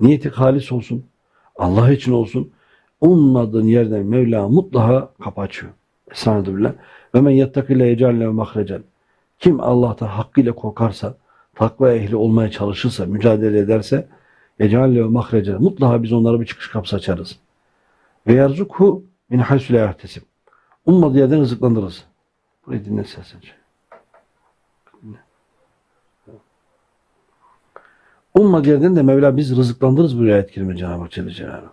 Niyeti halis olsun. Allah için olsun. Ummadığın yerden Mevla mutlaka kapı açıyor. Estağfirullah. Ve men yettakille yecalle mahrecen. Kim Allah'tan hakkıyla korkarsa, takva ehli olmaya çalışırsa, mücadele ederse yecalle mahrecen. Mutlaka biz onlara bir çıkış kapısı açarız. Ve yerzukhu min haysu la. Ummadığı yerden rızıklandırırız. Burayı dinle seslence. Ummadığı yerden de Mevla biz rızıklandırırız bu ayet-i kerime Cenab-ı Hak Celle Celaluhu.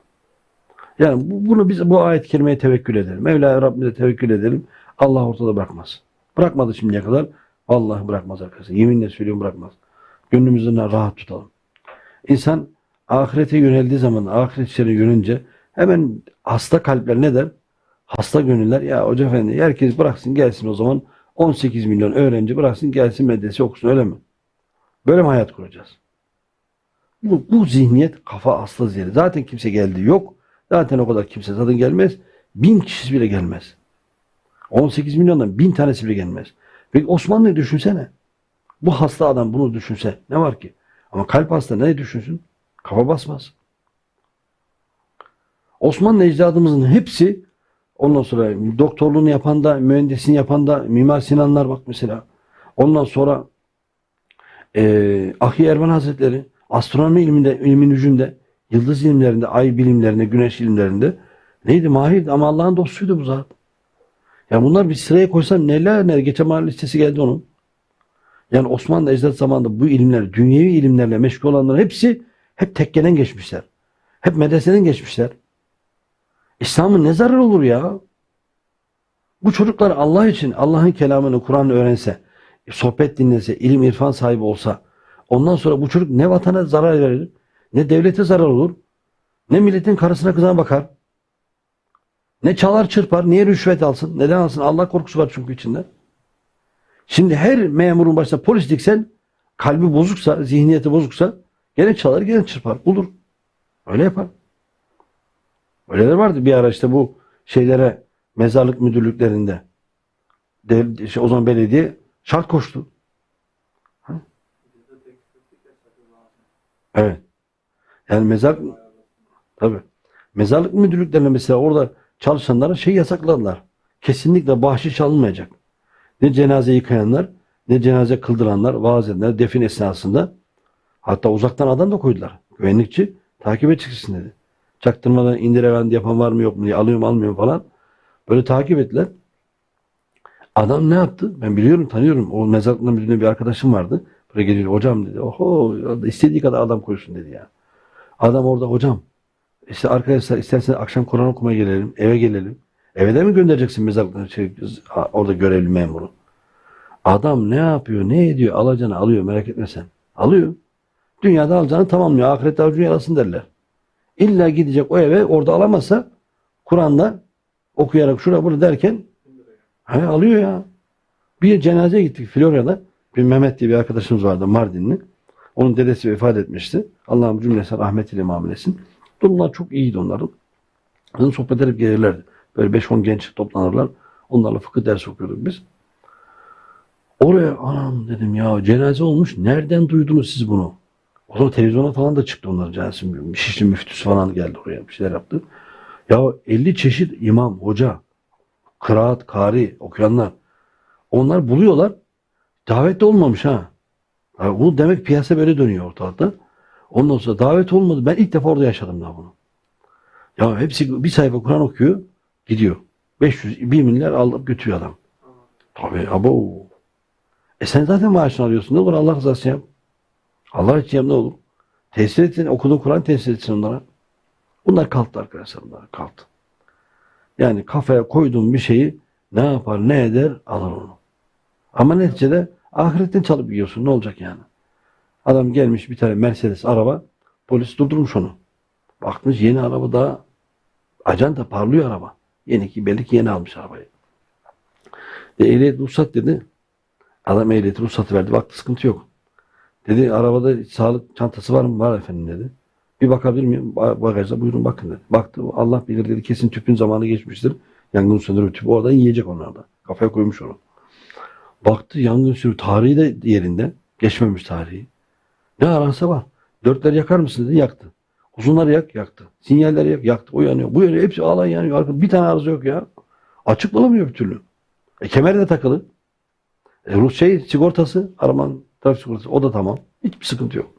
Yani bu- bunu biz bu ayet-i kerimeye tevekkül edelim. Mevla'ya Rabbimize tevekkül edelim. Allah ortada bırakmaz. Bırakmadı şimdiye kadar. Vallahi bırakmaz arkadaşlar. Yeminle söylüyorum bırakmaz. Gönlümüzden rahat tutalım. İnsan ahirete yöneldiği zaman, ahiret işlerine yönelince hemen hasta kalpler ne der? Hasta gönüller ya hoca efendi herkes bıraksın gelsin o zaman 18 milyon öğrenci bıraksın gelsin medrese okusun öyle mi? Böyle mi hayat kuracağız? Bu, bu zihniyet kafa asla zihni. Zaten kimse geldi yok. Zaten o kadar kimse zaten gelmez. Bin kişisi bile gelmez. 18 milyondan bin tanesi bile gelmez. Peki Osmanlı'yı düşünsene. Bu hasta adam bunu düşünse ne var ki? Ama kalp hasta ne düşünsün? Kafa basmaz. Osmanlı ecdadımızın hepsi ondan sonra doktorluğunu yapan da, mühendisini yapan da, Mimar Sinanlar bak mesela. Ondan sonra eee Ahi Erman Hazretleri astronomi ilminde, ilmin ucunda, yıldız ilimlerinde, ay bilimlerinde, güneş ilimlerinde neydi? Mahirdi ama Allah'ın dostuydu bu zat. Ya bunlar bir sıraya koysam neler neler. Geçen mahal listesi geldi onun. Yani Osmanlı ecdat zamanında bu ilimler, dünyevi ilimlerle meşgul olanların hepsi hep tekkeden geçmişler. Hep medreseden geçmişler. İslam'ın ne zararı olur ya? Bu çocuklar Allah için Allah'ın kelamını, Kur'an'ı öğrense, sohbet dinlese, ilim irfan sahibi olsa, ondan sonra bu çocuk ne vatana zarar verir, ne devlete zarar olur, ne milletin karısına kızına bakar, ne çalar çırpar, niye rüşvet alsın, neden alsın? Allah korkusu var çünkü içinde. Şimdi her memurun başına polis diksen, kalbi bozuksa, zihniyeti bozuksa, gene çalar, gene çırpar, bulur. Öyle yapar. Öyleler vardı bir ara işte bu şeylere mezarlık müdürlüklerinde. Dev, şey, o zaman belediye şart koştu. Evet. Yani mezar tabi. Mezarlık müdürlüklerinde mesela orada çalışanlara şey yasakladılar. Kesinlikle bahşiş alınmayacak. Ne cenaze yıkayanlar, ne cenaze kıldıranlar, vaaz edenler defin esnasında hatta uzaktan adam da koydular. Güvenlikçi takibe çıksın dedi. Çaktırmadan indir yapan var mı yok mu diye alıyorum almıyorum falan. Böyle takip ettiler. Adam ne yaptı? Ben biliyorum tanıyorum. O mezarlıkla müdüründe bir arkadaşım vardı. Buraya geliyor hocam dedi. Oho istediği kadar adam koysun dedi ya. Adam orada hocam işte arkadaşlar isterseniz akşam Kur'an okumaya gelelim. Eve gelelim. Eve de mi göndereceksin mezarlıktan şey, orada görevli memuru? Adam ne yapıyor ne ediyor alacağını alıyor merak etme sen. Alıyor. Dünyada alacağını tamamlıyor. Ahirette avucunu yalasın derler. İlla gidecek o eve orada alamazsa Kur'an'da okuyarak şura bunu derken he, alıyor ya. Bir cenazeye gittik Florya'da. Bir Mehmet diye bir arkadaşımız vardı Mardinli. Onun dedesi vefat etmişti. Allah'ım cümlesine rahmetiyle muamelesin. Durumlar çok iyiydi onların. Onun sohbet edip gelirlerdi. Böyle 5-10 genç toplanırlar. Onlarla fıkıh dersi okuyorduk biz. Oraya anam dedim ya cenaze olmuş. Nereden duydunuz siz bunu? O zaman televizyona falan da çıktı onların cenazesi. Şişli müftüsü falan geldi oraya bir şeyler yaptı. Ya 50 çeşit imam, hoca, kıraat, kari okuyanlar. Onlar buluyorlar. Davet de olmamış ha. Yani bu demek piyasa böyle dönüyor ortalıkta. Ondan sonra davet olmadı. Ben ilk defa orada yaşadım daha bunu. Ya hepsi bir sayfa Kur'an okuyor, gidiyor. 500, 1 milyar alıp götürüyor adam. Tabii abo. E sen zaten maaşını alıyorsun. Ne olur Allah rızası yap. Allah için yap ne olur. Tesir etsin, okuduğun Kur'an tesir etsin onlara. Bunlar kalktı arkadaşlar bunlar kalktı. Yani kafaya koyduğun bir şeyi ne yapar ne eder alır onu. Ama neticede ahiretten çalıp yiyorsun ne olacak yani. Adam gelmiş bir tane Mercedes araba polis durdurmuş onu. Bakmış yeni araba daha acanta parlıyor araba. Yeni ki belli ki yeni almış arabayı. E, ehliyet ruhsat dedi. Adam ehliyet ruhsatı verdi. Baktı sıkıntı yok. Dedi arabada sağlık çantası var mı? Var efendim dedi. Bir bakabilir miyim? Ba- Bagajda buyurun bakın dedi. Baktı Allah bilir dedi kesin tüpün zamanı geçmiştir. Yangın söndürme tüpü oradan yiyecek onlar da. Kafaya koymuş onu. Baktı yangın sürü tarihi de yerinde. Geçmemiş tarihi. Ne ararsa var. Dörtler yakar mısın dedi yaktı. Uzunları yak, yaktı. Sinyalleri yak, yaktı. O yanıyor. Bu yanıyor. Hepsi alay yanıyor. Bir tane arıza yok ya. Açık bulamıyor bir türlü. E, kemer de takılı. E, şey sigortası, arabanın trafik sigortası o da tamam. Hiçbir sıkıntı yok.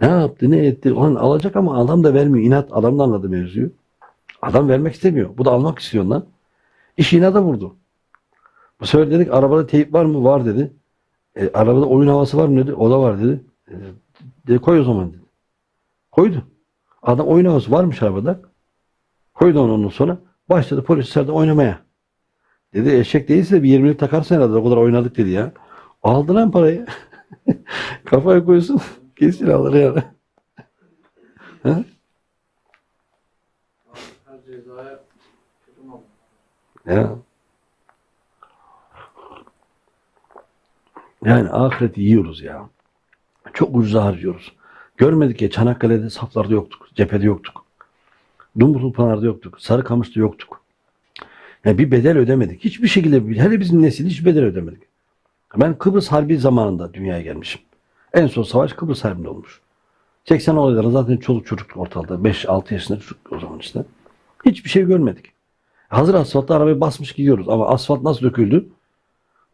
Ne yaptı, ne etti? Ulan alacak ama adam da vermiyor. İnat adam da anladı mevzuyu. Adam vermek istemiyor. Bu da almak istiyor lan. İş inada vurdu. Bu sefer dedik arabada teyip var mı? Var dedi. E, arabada oyun havası var mı dedi. O da var dedi. E, dedi koy o zaman dedi. Koydu. Adam oyun havası varmış arabada. Koydu onu ondan sonra. Başladı polislerde oynamaya. Dedi eşek değilse bir 20'lik takarsın herhalde o kadar oynadık dedi ya. Aldı lan parayı. Kafaya koysun. Kesin alır yani. Ha? Ya. Yani ahireti yiyoruz ya. Çok ucuza harcıyoruz. Görmedik ya Çanakkale'de saflarda yoktuk. Cephede yoktuk. Dumlupınar'da Pınar'da yoktuk. Sarıkamış'ta yoktuk. Yani bir bedel ödemedik. Hiçbir şekilde, hele bizim nesil hiç bedel ödemedik. Ben Kıbrıs Harbi zamanında dünyaya gelmişim. En son savaş Kıbrıs Harbi'nde olmuş. 80 olayları zaten çoluk çocuk ortalıkta. 5-6 yaşında çocuk o zaman işte. Hiçbir şey görmedik. Hazır asfaltta arabayı basmış gidiyoruz. Ama asfalt nasıl döküldü?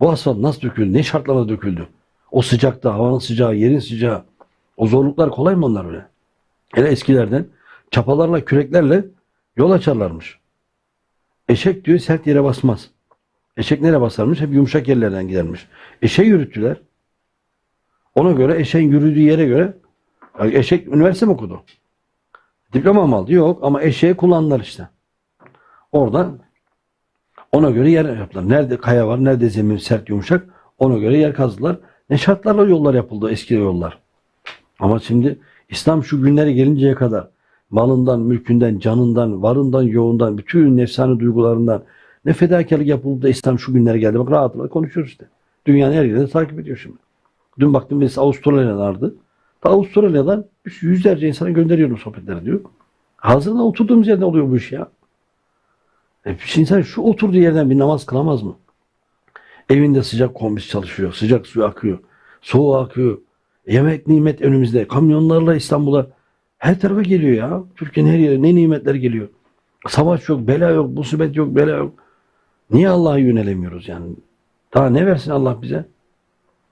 Bu asfalt nasıl döküldü? Ne şartlarda döküldü? O sıcakta, havanın sıcağı, yerin sıcağı. O zorluklar kolay mı onlar öyle? Hele eskilerden çapalarla, küreklerle yol açarlarmış. Eşek diyor sert yere basmaz. Eşek nereye basarmış? Hep yumuşak yerlerden gidermiş. Eşeği yürüttüler. Ona göre eşeğin yürüdüğü yere göre yani eşek üniversite mi okudu? Diploma mı aldı? Yok ama eşeği kullandılar işte. Oradan ona göre yer yaptılar. Nerede kaya var, nerede zemin sert yumuşak ona göre yer kazdılar. Ne şartlarla yollar yapıldı eski yollar. Ama şimdi İslam şu günlere gelinceye kadar malından, mülkünden, canından, varından, yoğundan, bütün nefsani duygularından ne fedakarlık yapıldı da İslam şu günlere geldi. Bak rahatlıkla konuşuyoruz işte. Dünyanın her yerinde takip ediyor şimdi. Dün baktım birisi Avustralya'dandı. Ta Avustralya'dan yüzlerce insana gönderiyorum sohbetleri diyor. Hazırda oturduğumuz yerde oluyor bu iş ya. E, insan şu oturduğu yerden bir namaz kılamaz mı? Evinde sıcak kombis çalışıyor. Sıcak suyu akıyor. Soğuğu akıyor. Yemek nimet önümüzde. Kamyonlarla İstanbul'a her tarafa geliyor ya. Türkiye'nin her yerine ne nimetler geliyor. Savaş yok, bela yok, musibet yok, bela yok. Niye Allah'a yönelemiyoruz yani? Daha ne versin Allah bize?